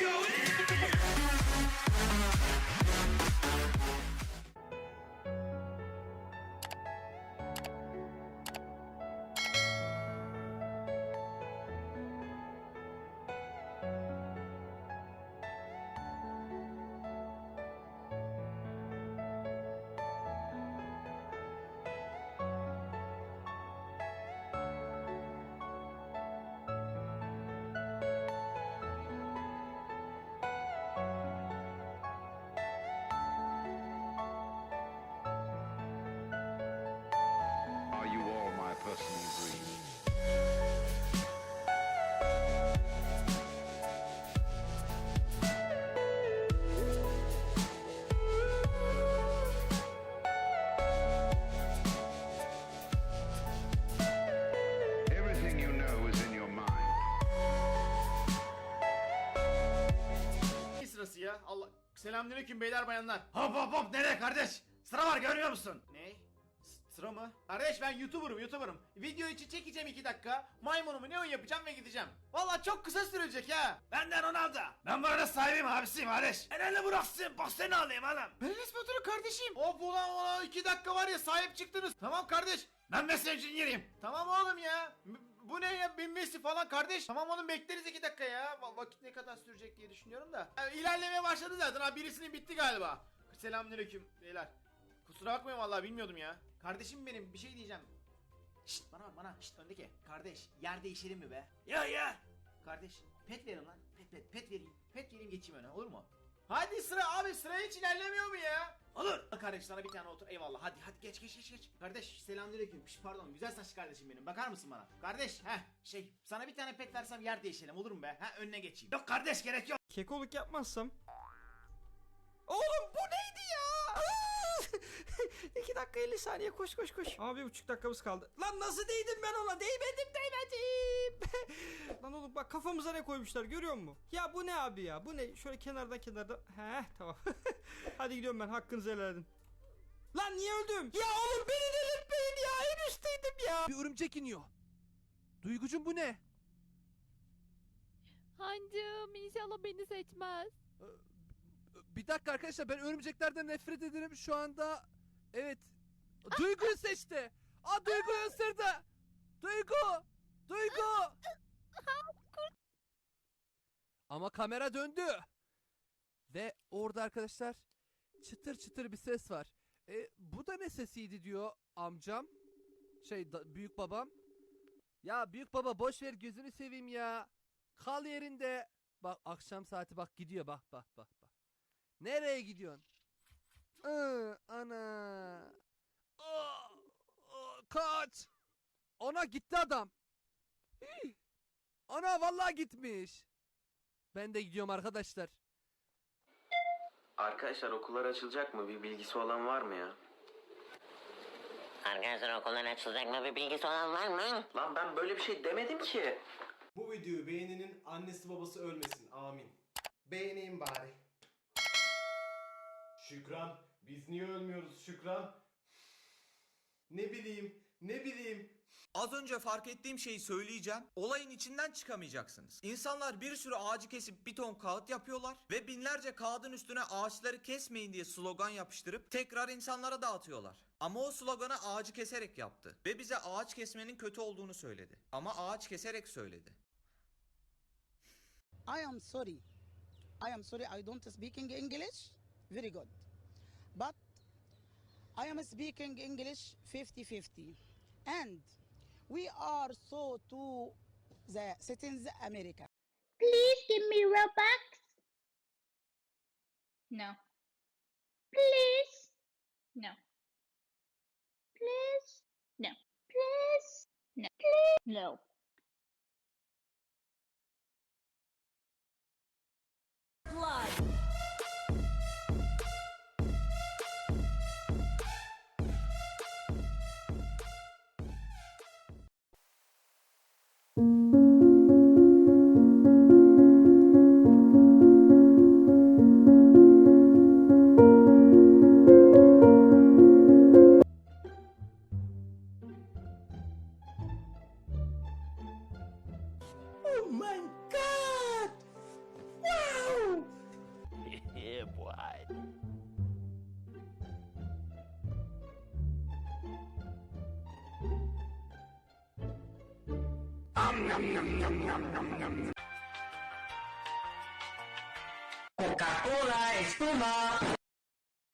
going. Ya? Allah. Selamünaleyküm beyler bayanlar. Hop hop hop nereye kardeş? Sıra var görmüyor musun? Ne? S- sıra mı? Kardeş ben YouTuber'ım YouTuber'ım. Video için çekeceğim 2 dakika. Maymunumu ne oyun yapacağım ve gideceğim. Valla çok kısa sürecek ha. Benden Ronaldo. Ben buranın sahibiyim abisiyim kardeş. Herhalde bıraksın. Bak seni alayım oğlum. Ben Batur'un kardeşim. Hop ulan ulan 2 dakika var ya sahip çıktınız. Tamam kardeş. Ben Messi Engineer'im. Tamam oğlum ya. M- Bu ne ya bin Messi falan kardeş. Tamam oğlum bekleriz 2 dakika ya. Va- Vakit ne kadar sürecek diye düşünüyorum da. Ya, ilerlemeye başladı zaten ha birisinin bitti galiba. Selamünaleyküm beyler. Kusura bakmayın vallahi bilmiyordum ya. Kardeşim benim bir şey diyeceğim. Şşt bana bak bana şşt öndeki. Kardeş yer değişelim mi be? Ya ya. Kardeş pet verin lan. Pet pet pet vereyim. Pet vereyim geçeyim öne olur mu? Hadi sıra abi sıra hiç ilerlemiyor mu ya? Olur. Kardeş sana bir tane otur eyvallah hadi hadi geç geç geç geç. Kardeş selamünaleyküm. Şş, pardon güzel saçlı kardeşim benim bakar mısın bana? Kardeş heh şey sana bir tane pet versem yer değişelim olur mu be? Ha önüne geçeyim. Yok kardeş gerek yok. Kekoluk yapmazsam. Oğlum bu neydi ya? 2 dakika 50 saniye koş koş koş. Abi bir buçuk dakikamız kaldı. Lan nasıl değdim ben ona? Değmedim değmedim. Lan oğlum bak kafamıza ne koymuşlar görüyor musun? Ya bu ne abi ya? Bu ne? Şöyle kenardan kenardan. Heh tamam. Hadi gidiyorum ben hakkınızı helal edin. Lan niye öldüm? Ya oğlum beni delirtmeyin ya. En üstteydim ya. Bir örümcek iniyor. Duygucum bu ne? Hancım inşallah beni seçmez. Bir dakika arkadaşlar ben örümceklerden nefret ederim şu anda. Evet. Duygu'yu seçti. Aa Duygu'yu ısırdı. Duygu. Duygu. Ama kamera döndü. Ve orada arkadaşlar çıtır çıtır bir ses var. E, bu da ne sesiydi diyor amcam. Şey da- büyük babam. Ya büyük baba boş ver gözünü seveyim ya. Kal yerinde. Bak akşam saati bak gidiyor bak bak bak bak. Nereye gidiyorsun? Iı, ana. Aa, aa, kaç. Ana gitti adam. Ana vallahi gitmiş. Ben de gidiyorum arkadaşlar. Arkadaşlar okullar açılacak mı? Bir bilgisi olan var mı ya? Arkadaşlar okullar açılacak mı bir bilgisi olan var mı? Lan ben böyle bir şey demedim ki. Bu videoyu beğenenin annesi babası ölmesin. Amin. Beğeneyim bari. Şükran. Biz niye ölmüyoruz Şükran? Ne bileyim. Ne bileyim. Az önce fark ettiğim şeyi söyleyeceğim. Olayın içinden çıkamayacaksınız. İnsanlar bir sürü ağacı kesip bir ton kağıt yapıyorlar ve binlerce kağıdın üstüne ağaçları kesmeyin diye slogan yapıştırıp tekrar insanlara dağıtıyorlar. Ama o sloganı ağacı keserek yaptı ve bize ağaç kesmenin kötü olduğunu söyledi. Ama ağaç keserek söyledi. I am sorry. I am sorry I don't speaking English. Very good. But I am speaking English 50-50. And we are so to the citizens America. Please give me Robux. No. Please. No. Please. No. Please. No. Please. No.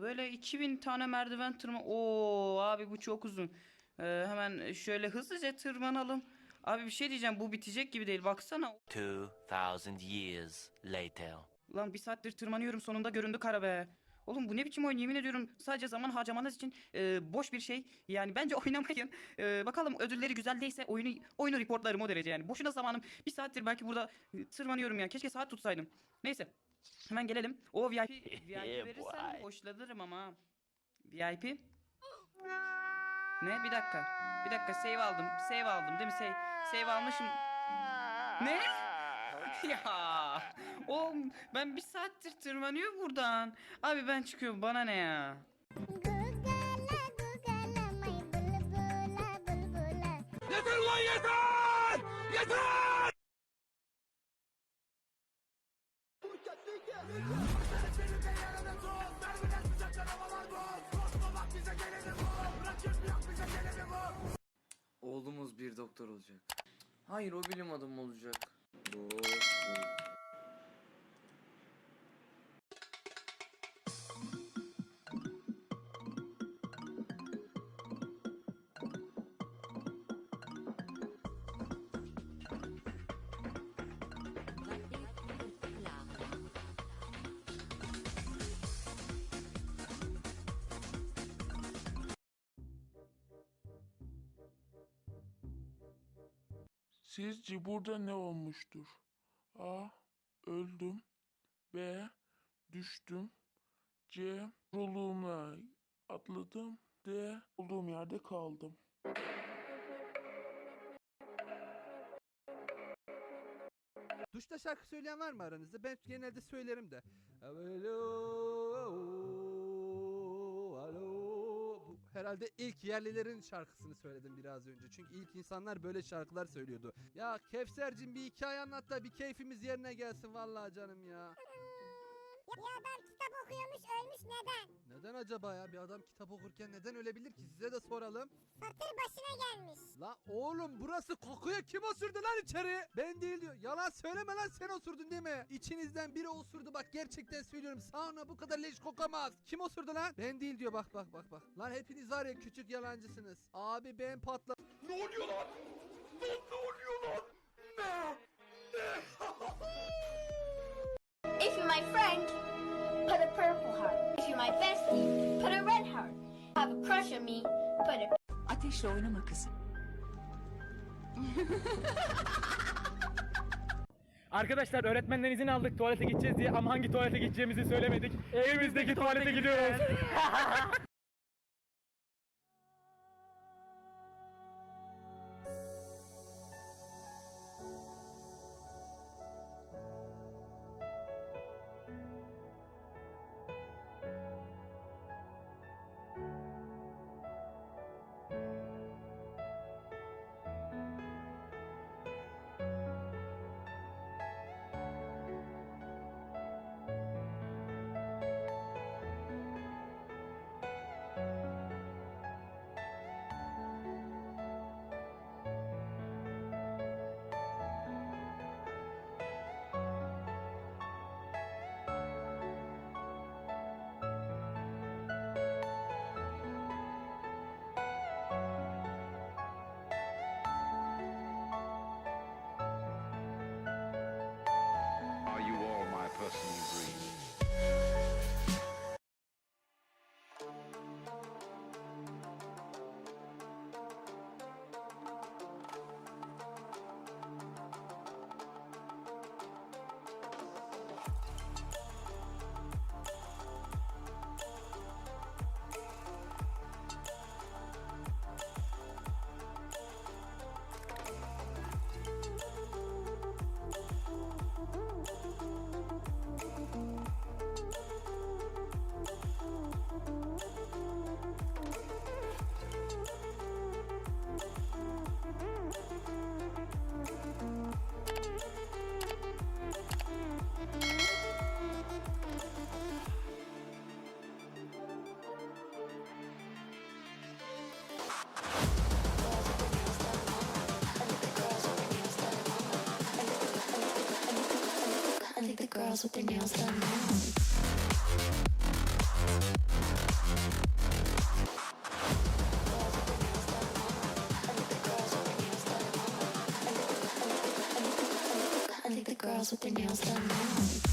Böyle 2000 tane merdiven tırman... Oo abi bu çok uzun. Ee, hemen şöyle hızlıca tırmanalım. Abi bir şey diyeceğim bu bitecek gibi değil baksana. 2000 years later. Lan bir saattir tırmanıyorum sonunda göründü kara be. Oğlum bu ne biçim oyun yemin ediyorum sadece zaman harcamanız için e, boş bir şey. Yani bence oynamayın. E, bakalım ödülleri güzel değilse oyunu oyunu reportlarım o derece yani. Boşuna zamanım bir saattir belki burada tırmanıyorum ya. Keşke saat tutsaydım. Neyse. Hemen gelelim. O VIP, VIP verirsen hoşlanırım ama. VIP. Ne? Bir dakika. Bir dakika save aldım. Save aldım değil mi? Save, save almışım. Ne? ya. Oğlum ben bir saattir tırmanıyorum buradan. Abi ben çıkıyorum bana ne ya? Yeter lan yeter! Yeter! Oğlumuz bir doktor olacak. Hayır o bilim adamı olacak. Bu. Sizce burada ne olmuştur? A. Öldüm. B. Düştüm. C. Roluğumla atladım. D. Olduğum yerde kaldım. Duşta şarkı söyleyen var mı aranızda? Ben genelde söylerim de. Alo. Herhalde ilk yerlilerin şarkısını söyledim biraz önce. Çünkü ilk insanlar böyle şarkılar söylüyordu. Ya Kevsercim bir hikaye anlat da bir keyfimiz yerine gelsin vallahi canım ya. Bir adam kitap okuyormuş ölmüş neden? Neden acaba ya? Bir adam kitap okurken neden ölebilir ki? Size de soralım. Satır başına gelmiş. La oğlum burası kokuyor kim osurdu lan içeri? Ben değil diyor. Yalan söyleme lan sen osurdun değil mi? İçinizden biri osurdu bak gerçekten söylüyorum. Sauna bu kadar leş kokamaz. Kim osurdu lan? Ben değil diyor bak bak bak bak. Lan hepiniz var ya küçük yalancısınız. Abi ben patla... Ne oluyor lan? Ateşle oynama kızım. Arkadaşlar öğretmenden izin aldık tuvalete gideceğiz diye ama hangi tuvalete gideceğimizi söylemedik. Evimizdeki tuvalete gidiyoruz. girls with their nails done now. I think the girls with their nails done now.